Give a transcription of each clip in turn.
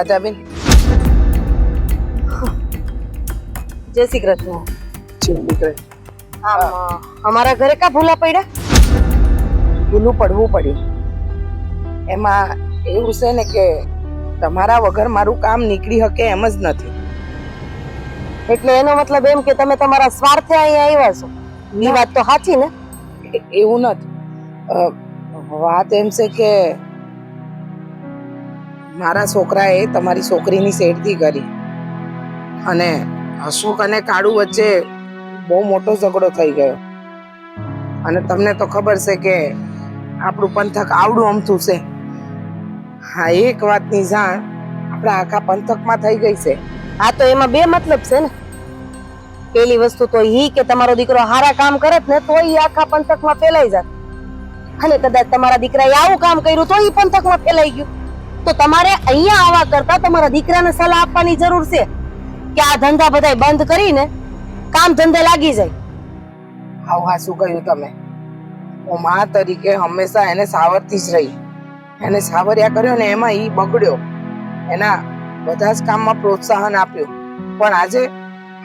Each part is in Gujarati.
રાધાબેન જય શ્રી કૃષ્ણ. આમ, અમારા ઘરે કા ભૂલા પડ્યા? ભૂલું પડવું પડ્યું એમાં એવું છે ને કે તમારા વગર મારું કામ નીકળી શકે એમ જ નથી. એટલે એનો મતલબ એમ કે તમે તમારા સ્વાર્થે અહીંયા આવ્યા છો. એ વાત તો સાચી ને? એવું નથી. વાત એમ છે કે મારા છોકરાએ તમારી છોકરીની શેરતી કરી. અને અશોક અને કાળુ વચ્ચે બહુ મોટો ઝઘડો થઈ ગયો. અને તમને તો ખબર છે કે આપણું પંથક આવડું અમથું છે. હા, એક વાતની જાણ આપણા આખા પંથકમાં થઈ ગઈ છે. આ તો એમાં બે મતલબ છે ને. પેલી વસ્તુ તો ઈ કે તમારો દીકરો હારા કામ કરત ને તો ઈ આખા પંથકમાં ફેલાઈ જાત અને કદાચ તમારા દીકરાએ આવું કામ કર્યું તો ઈ પંથકમાં ફેલાઈ ગયું. તો તમારે અહીંયા આવવા કરતા તમારા દીકરાને સલાહ આપવાની જરૂર છે કે આ ધંધા બધા બંધ કરીને કામ ધંધે લાગી જાય. હાવ હા શું કહ્યું તમે. હું મા તરીકે હંમેશા એને સાવરતી જ રહી. એને સાવર્યા કર્યો ને એમાં ઈ બગડ્યો. એના બધા જ કામમાં પ્રોત્સાહન આપ્યું. પણ આજે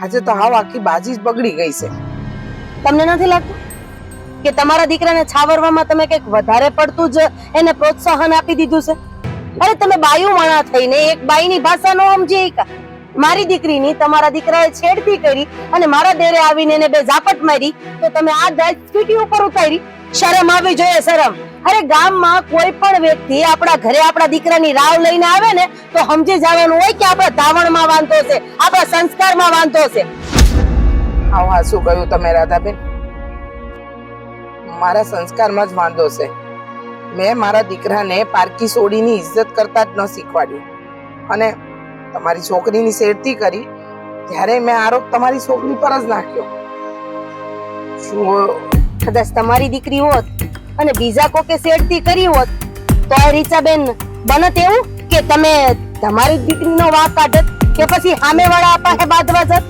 આજે તો હાવ આખી બાજી જ બગડી ગઈ છે. તમને નથી લાગતું કે તમારા દીકરાને છાવરવામાં તમે કંઈક વધારે પડતું જ એને પ્રોત્સાહન આપી દીધું છે? અરે તમે બાયુ માણા થઈને એક બાઈની ભાષા નો સમજી મારી દીકરીની તમારા દીકરાએ છેડતી કરી અને મારા દેરે આવીને એને બે ઝાપટ મારી, તો તમે આ દાજ સ્કૂટી ઉપર ઉતારી. શરમ આવી જોઈએ, શરમ. અરે ગામમાં કોઈ પણ વ્યક્તિ આપણા ઘરે આપણા દીકરાની રાવ લઈને આવે ને, તો સમજી જવાનું હોય કે આપણા ધાવણમાં વાંધો છે, આપણા સંસ્કારમાં વાંધો છે. આવું હા શું કહ્યું તમે, રાધાબેન? મારા સંસ્કારમાં જ વાંધો છે. મેં મારા દીકરાને પારકી સોડીની ઇજ્જત કરતા જ ન શીખવાડ્યું. અને તમારી છોકરીની શેરતી કરી, ત્યારે મેં આરોપ તમારી છોકરી પર જ નાખ્યો. શું કદાચ તમારી દીકરી હોત અને બીજા કોકે શેડતી કરી હોત તો આ રીચાબેન બનત એવું કે તમે તમારી દીકરીનો વાક કાઢત કે પછી સામેવાળા પાસે બાંધવા જત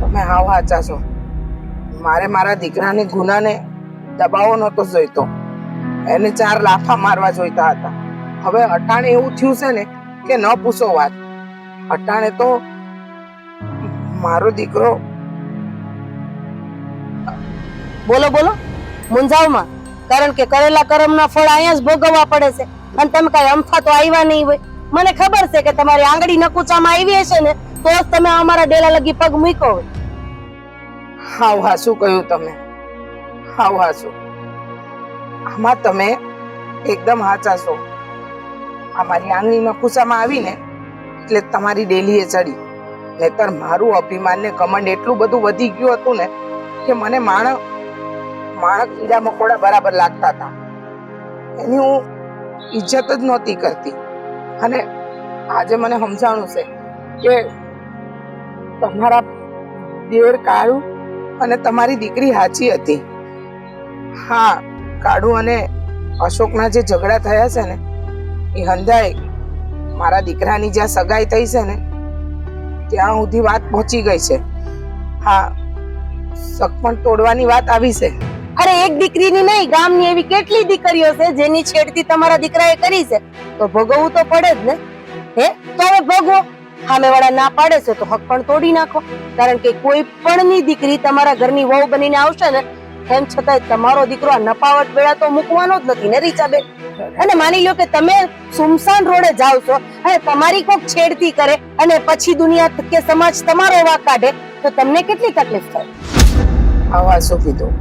તમે હાવ હાચા છો. મારે મારા દીકરાની ગુનાને દબાવો નહોતો જોઈતો. એને ચાર લાફા મારવા જોઈતા હતા. હવે અટાણે એવું થયું છે ને કે ન પૂછો વાત. અટાણે તો મારો દીકરો બોલો બોલો. મુંજાવમાં કારણ કે કરેલા કર્મના ફળ અહીંયા જ ભોગવવા પડે છે. અને તમે કઈ અમથા તો આવ્યા નહીં હોય. મને ખબર છે કે તમારી આંગળી નકુચામાં આવી હશે ને તો જ તમે અમારા ડેલા લગી પગ મૂક્યો હોય. હાવ હાસું કહ્યું તમે. હાવ હાસું. આમાં તમે એકદમ હાચા છો. આ મારી ખુશામાં આવીને એટલે તમારી ડેલીએ ચડી. નહીતર મારું અભિમાન ને કમંડ એટલું બધું વધી ગયું હતું ને કે મને માણસ માણસ કીડા મકોડા બરાબર લાગતા હતા. એની હું ઇજ્જત જ નહોતી કરતી. અને આજે મને સમજાણું છે કે તમારા દેવર કાળું અને તમારી દીકરી સાચી હતી. હા કાળુ અને અશોકના જે ઝઘડા થયા છે ને, એ હંધાય મારા દીકરાની જ્યાં સગાઈ થઈ છે ને, ત્યાં સુધી વાત પહોંચી ગઈ છે. હા સગપણ તોડવાની વાત આવી છે. અરે એક દીકરીની નહીં, ગામની એવી કેટલી દીકરીઓ છે જેની છેડતી તમારા દીકરાએ કરી છે? તો ભોગવવું તો પડે જ ને. હે? તો હવે ભોગવો. સામેવાળા ના પાડે છે તો હક પણ તોડી નાખો. કારણ કે કોઈ પણ ની દીકરી તમારા ઘરની વહુ બનીને આવશે ને તેમ છતાંય તમારો દીકરો આ નપાવટ વેળા તો મૂકવાનો જ નથી ને, રીચાબેન? અને માની લો કે તમે સુમસાન રોડે જાવ છો, અને તમારી કોક છેડતી કરે, અને પછી દુનિયા કે સમાજ તમારો વાક કાઢે, તો તમને કેટલી તકલીફ થાય? આવા શું કીધું?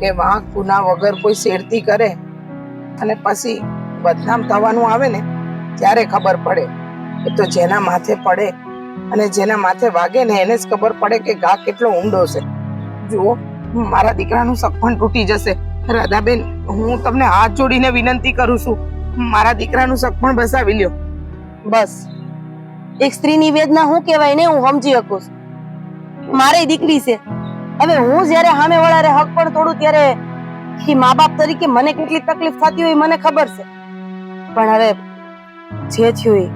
કે વાંક ગુના વગર કોઈ શેરતી કરે, અને પછી બદનામ થવાનું આવે ને, ત્યારે ખબર પડે. એ તો જેના માથે પડે, અને જેના માથે વાગે ને, એને જ ખબર પડે કે ઘા કેટલો ઊંડો છે. જુઓ મારા દીકરાનું સપન તૂટી જશે. રાધાબેન, હું તમને હાથ જોડીને વિનંતી કરું છું. મારા દીકરાનું સપન બસાવી લ્યો. બસ. એક સ્ત્રીની વેદના શું કહેવાય ને હું સમજી શકું. મારી દીકરી છે. હવે હું જ્યારે સામે વાળાને હક પણ તોડું ત્યારે કે મા બાપ તરીકે મને કેટલી તકલીફ થતી હોય મને ખબર છે. પણ હવે જે થયું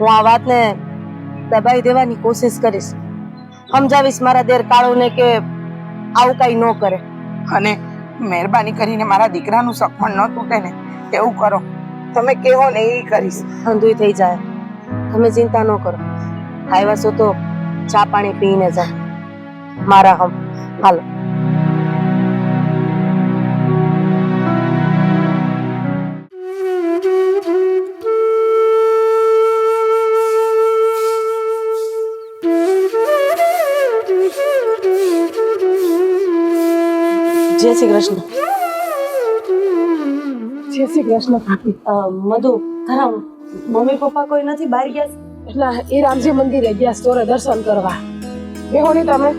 હું આ વાતને દબાઈ દેવાની કોશિશ કરીશ. સમજાવીશ મારા દેર કાળુને કે આવું કઈ ન કરે. અને મહેરબાની કરીને મારા દીકરાનું સપન ન તૂટે ને એવું કરો. તમે કહો ને એ કરીશ. અંધુય થઈ જાય. તમે ચિંતા ન કરો. આવ્યા છો તો ચા પાણી પીને જાય મારા હમ. હાલો. જય શ્રી કૃષ્ણ જય શ્રી કૃષ્ણ મધુ તારા મમ્મી પપ્પા કોઈ નથી બહાર ગયા એટલે એ રામજી મંદિરે ગયા સ્ટોરે દર્શન કરવા. બેહો ને તમે.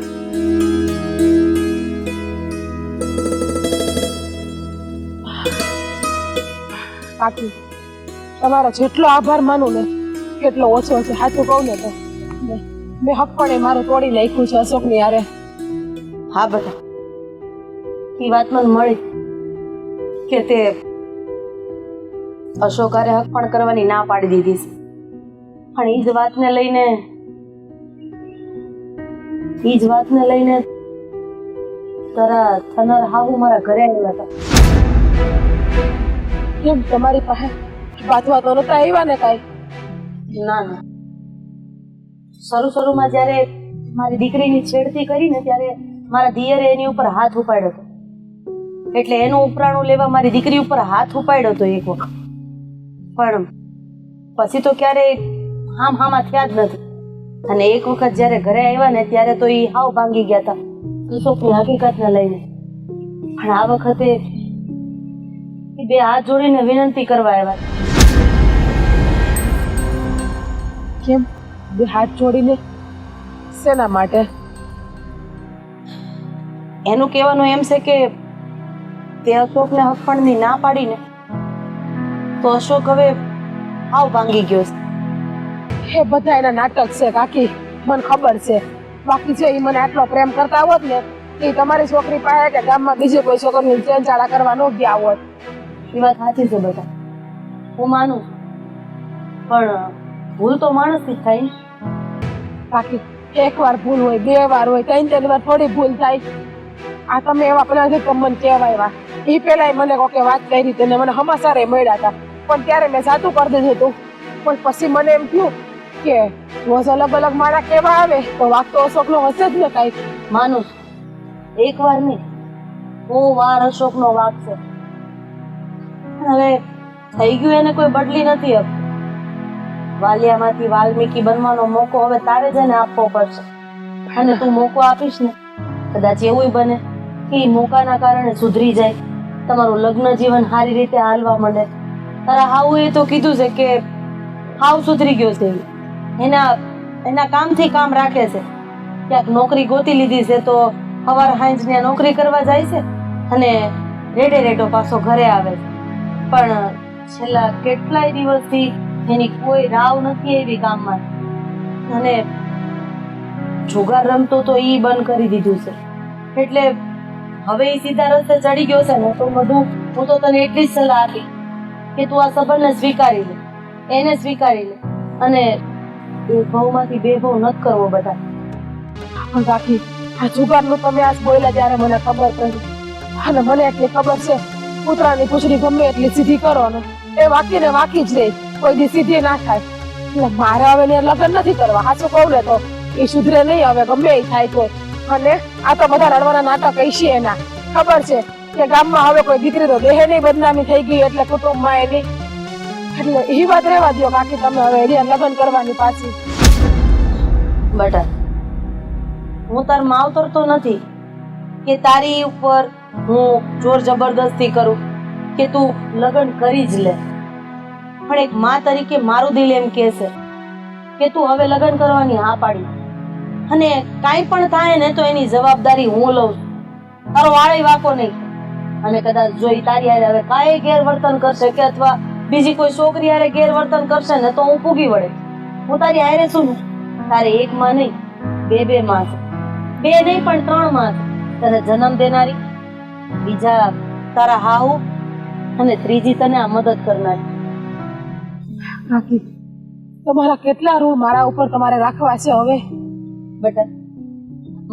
કાકી તમારો જેટલો આભાર માનું ને કેટલો ઓછો છે. સાચું કહું ને તો. મેં- મેં હક પણ એ મારું તોડી નાખ્યું છે અશોકની યારે હા બેટા. એ વાત મને મળી કે તે અશોકારે હક પણ કરવાની ના પાડી દીધી છે. પણ એ જ વાતને લઈને એ જ વાતને લઈને તારા થનર હાહુ મારા ઘરે આવ્યા હતા. કેમ તમારી પાસે વાત તો નતા આવ્યા ને કાંઈ? ના ના. શરૂ શરૂમાં જ્યારે મારી દીકરીની છેડતી કરી ને ત્યારે મારા દિયરે એની ઉપર હાથ ઉપાડ્યો હતો. એટલે એનું ઉપરાણું લેવા મારી દીકરી ઉપર હાથ ઉપાડ્યો હતો એક વખત પણ પછી તો ક્યારેય હામ હામા થયા જ નથી. અને એક વખત જ્યારે ઘરે આવ્યા ને ત્યારે તો એ હાવ ભાંગી ગયા હતા હકીકત હકીકતને લઈને. પણ આ વખતે એ બે હાથ જોડીને વિનંતી કરવા આવ્યા. કેમ? બે હાથ જોડીને? શેના માટે? એનું કહેવાનું એમ છે કે તે અશોકને હકપણની ના પાડીને તો અશોક હવે આવ ભાંગી ગયો છે. એ બધા એના નાટક છે કાકી. મને ખબર છે. બાકી છે એ મને આટલો પ્રેમ કરતા હોત ને એ તમારી છોકરી પાસે કે ગામમાં બીજી કોઈ છોકરીની ચેનચાળા કરવા ન ગયા હોત. એ વાત સાચી છે બધા હું માનું પણ ભૂલ તો માણસથી થી થાય બાકી એક વાર ભૂલ હોય બે વાર હોય ત્રણ ત્રણ વાર થોડી ભૂલ થાય. આ તમે એવા પેલા મને કહેવાય એ પેલા મને કોકે વાત કરી હતી ને મને હમાસારે મળ્યા હતા પણ ત્યારે મેં સાચું કરી દીધું હતું પણ પછી મને એમ થયું કે રોજ અલગ અલગ માળા કેવા આવે? તો વાત તો અશોકનો હશે જ ને કાંઈક. માનું છું. એક વાર નહીં. બહુ વાર અશોકનો વાક છે. હવે થઈ ગયું એને કોઈ બદલી નથી હવે વાલિયામાંથી વાલ્મીકી બનવાનો મોકો હવે તારે જ એને આપવો પડશે. અને તું મોકો આપીશ ને, કદાચ એવું બને કે મોકાના કારણે સુધરી જાય. તમારું લગ્ન જીવન સારી રીતે હાલવા માંડે. તારા એ તો કીધું છે કે હાવ સુધરી ગયો છે. એના એના કામથી કામ રાખે છે. ક્યાંક નોકરી ગોતી લીધી છે તો સવાર હાંજ ને નોકરી કરવા જાય છે અને રેડે રેડો પાછો ઘરે આવે છે. પણ છેલ્લા કેટલાય દિવસથી એની કોઈ રાવ નથી એવી ગામમાં. અને જુગાર રમતો તો એ બંધ કરી દીધું છે. એટલે હવે એ સીધા રસ્તે ચડી ગયો છે ને, તો બધું હું તો તને એટલી જ સલાહ આપી કે તું આ સંબંધને સ્વીકારી લે. એને સ્વીકારી લે. અને એ ભાવમાંથી બે ભાવ નથી કરવો બધા પણ બાકી આ જુગારનું તમે આજ બોલ્યા ત્યારે મને ખબર પડી. અને મને એટલી ખબર છે, કૂતરાની પૂછડી ગમે એટલી સીધી કરો ને એ વાકી ને વાકી જ રહે. કોઈ દી સીધી ના થાય. એટલે મારે હવે ને લગ્ન નથી કરવા. હાચું કહું ને તો. એ સુધરે નહીં હવે, ગમે એ થાય તો અને આ તો બધા રડવાના નાટક છે એના. ખબર છે કે ગામમાં હવે કોઈ દીકરી તો દેહ નહીં, બદનામી થઈ ગઈ એટલે કુટુંબમાં એની એટલે એ વાત રહેવા દો બાકી તમે હવે એની લગ્ન કરવાની પાછી. બટા, હું તાર માવતર તો નથી કે તારી ઉપર હું જોર જબરદસ્તી કરું, કે તું લગ્ન કરી જ લે. પણ એક માં તરીકે મારું દિલ એમ કહેશે કે તું હવે લગ્ન કરવાની હા પાડી. અને કાંઈ પણ થાય ને તો એની જવાબદારી હું લઉં છું. તારો વાળે વાકો નહીં. અને કદાચ જો એ તારી હારે હવે કાંઈ ગેરવર્તન કરશે કે અથવા બીજી કોઈ છોકરી હારે ગેરવર્તન કરશે ને તો હું પૂગી વળે. હું તારી હારે છું? તારે એક માં નહીં, બે બે માં છે. બે નહીં પણ ત્રણમાં છે. તને જન્મ દેનારી, બીજા તારા હાહુ અને ત્રીજી તને આ મદદ કરનારી. તમારા કેટલા ઋણ મારા ઉપર તમારે રાખવા છે હવે? બેટા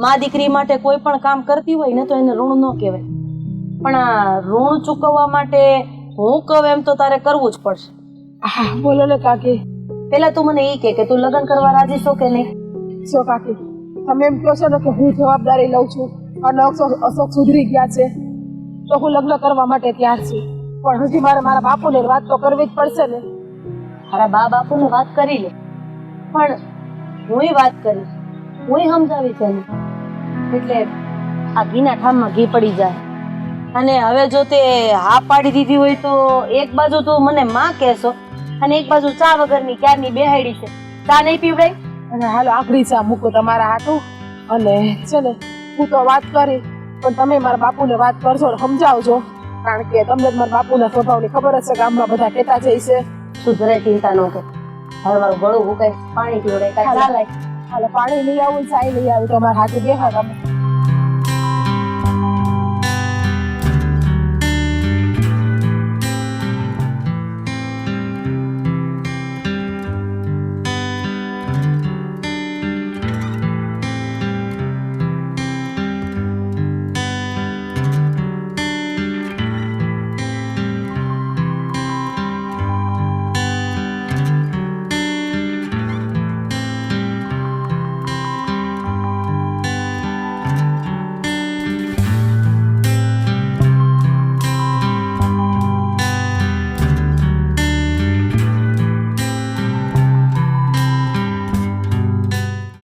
મા દીકરી માટે કોઈ પણ કામ કરતી હોય ને તો એને ઋણ ન કહેવાય. પણ આ ઋણ ચૂકવવા માટે હું કહું એમ તો તારે કરવું જ પડશે. હા બોલો ને કાકી. પેલા તું મને એ કે કે તું લગ્ન કરવા રાજી છો કે નહીં? છો કાકી તમે એમ કહો છો ને કે હું જવાબદારી લઉં છું અને અશોક સુધરી ગયા છે તો હું લગ્ન કરવા માટે તૈયાર છું. પણ હજી મારે મારા બાપુને વાત તો કરવી જ પડશે ને. મારા બા બાપુને વાત કરી લે. પણ હુંય વાત કરી હુંય સમજાવી છે એટલે આ ઘીના ઠામમાં ઘી પડી જાય. અને હવે જો તે હા પાડી દીધી હોય તો એક બાજુ તો મને માં કહેશો અને એક બાજુ ચા વગરની ક્યારની બેહાડી છે. ચા નહીં પીવડાય? અને હાલો આખરી ચા મૂકો તમારા હાથું. અને છે ને હું તો વાત કરી પણ તમે મારા બાપુને વાત કરશો ને સમજાવજો. કારણ કે તમને મારા બાપુના સ્વભાવની ખબર જ છે ગામમાં બધા કહેતા જાય છે. સુધરે ચિંતા ન કર. હવે મારું ગળું હુકાય પાણી પીવડાય કાંઈ ચા હાલો પાણી લઈ આવું ચાય લઈ આવું તમારા હાથે બેહા તમે